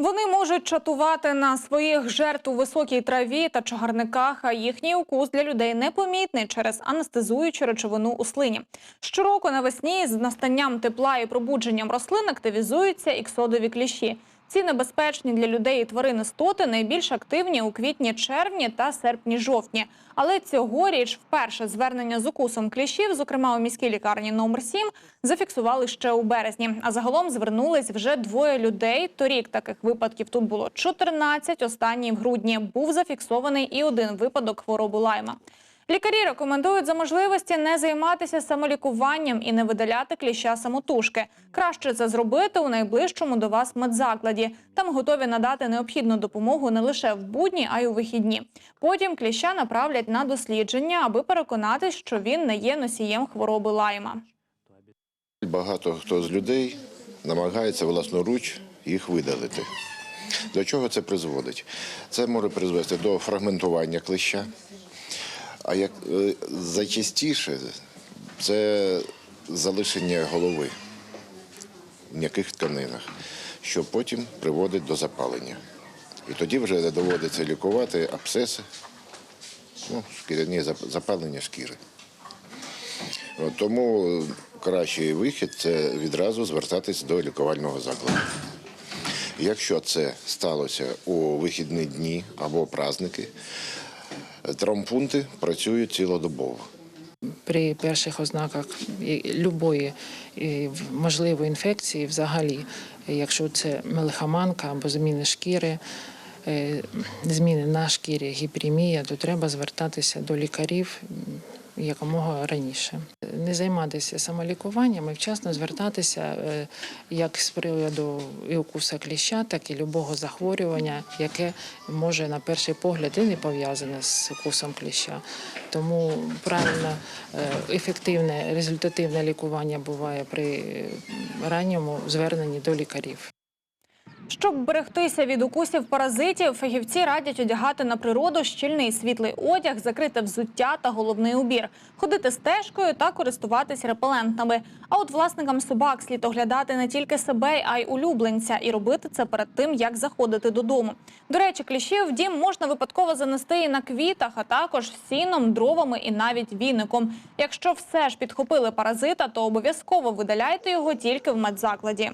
Вони можуть чатувати на своїх жертв у високій траві та чагарниках, а їхній укус для людей непомітний через анестезуючу речовину у слині. Щороку навесні з настанням тепла і пробудженням рослин активізуються іксодові кліщі. Ці небезпечні для людей і тварин істоти найбільш активні у квітні-червні та серпні-жовтні. Але цьогоріч вперше звернення з укусом кліщів, зокрема у міській лікарні номер 7, зафіксували ще у березні. А загалом звернулись вже двоє людей. Торік таких випадків тут було 14, останній в грудні. Був зафіксований і один випадок хвороби лайма. Лікарі рекомендують за можливості не займатися самолікуванням і не видаляти кліща самотужки. Краще це зробити у найближчому до вас медзакладі. Там готові надати необхідну допомогу не лише в будні, а й у вихідні. Потім кліща направлять на дослідження, аби переконатись, що він не є носієм хвороби лайма. Багато хто з людей намагається власноруч їх видалити. До чого це призводить? Це може призвести до фрагментування клеща, а як е, зачастіше це залишення голови в м'яких тканинах, що потім приводить до запалення. І тоді вже доводиться лікувати абсцеси, ну, шкіряні запалення шкіри. От Тому кращий вихід це відразу звертатись до лікувального закладу. Якщо це сталося у вихідні дні або праздники, травмпункти працюють цілодобово. при перших ознаках любої можливої інфекції, взагалі, якщо це мелихоманка або зміни шкіри, е, зміни на шкірі, гіпремія, то треба звертатися до лікарів якомога раніше. Не займатися самолікуванням і вчасно звертатися е, як з приводу і укуса кліща, так і любого захворювання, яке може на перший погляд і не пов'язане з укусом кліща. Тому правильно е, ефективне результативне лікування буває при ранньому зверненні до лікарів. Щоб берегтися від укусів паразитів, фахівці радять одягати на природу щільний світлий одяг, закрите взуття та головний убір, ходити стежкою та користуватись репелентами. А от власникам собак слід оглядати не тільки себе, а й улюбленця, і робити це перед тим, як заходити додому. До речі, кліщів в дім можна випадково занести і на квітах, а також сіном, дровами і навіть віником. Якщо все ж підхопили паразита, то обов'язково видаляйте його тільки в медзакладі.